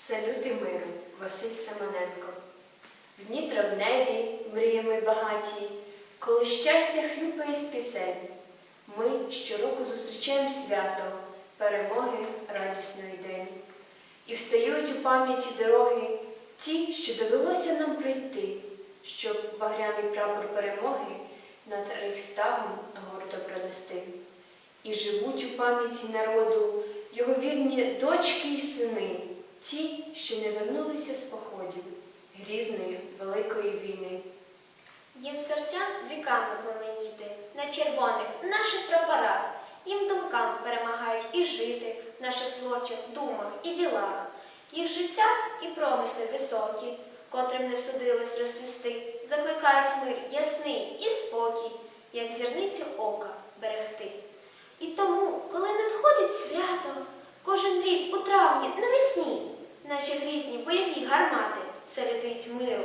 Салюти миру, Василь Семененко. В дні травневі, мріями багаті, коли щастя хлюпає з пісень, ми щороку зустрічаємо свято, перемоги радісної день. І встають у пам'яті дороги ті, що довелося нам пройти, щоб багряний прапор перемоги над Рейхстагом гордо пронести. І живуть у пам'яті народу його вірні дочки ті, що не вернулися з походів грізної великої війни. Їм серця віками пламеніти на червоних наших прапорах. Їм думкам перемагають і жити в наших творчих думах і ділах. Їх життя і промисли високі, котрим не судилось розцвісти, закликають мир ясний і спокій, як зірницю ока берегти. І тому, коли надходить свято, кожен рік у травні наші грізні бойові гармати салютують миру.